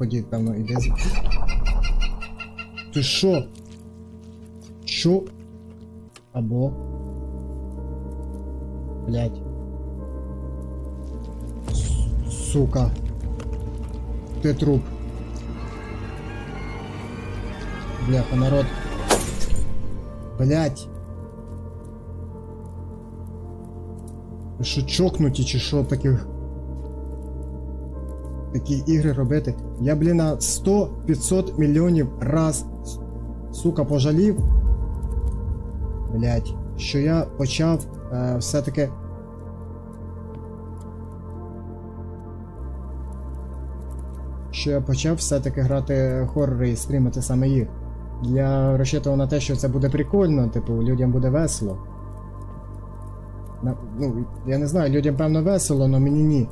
поході, певно, іде з. Ти що? Що? Або. Блять. Сука. Ти труп. Бляха, народ. Блять. Ви що чокнуті чи що таких. Такі ігри робити? Я, блін, на 100-500 мільйонів раз, сука, пожалів. Блять, що я почав е, все-таки. Що я почав все-таки грати хоррори і стрімити саме їх. Я розчитував на те, що це буде прикольно, типу, людям буде весело. Ну, я не знаю, людям певно весело, але мені ні.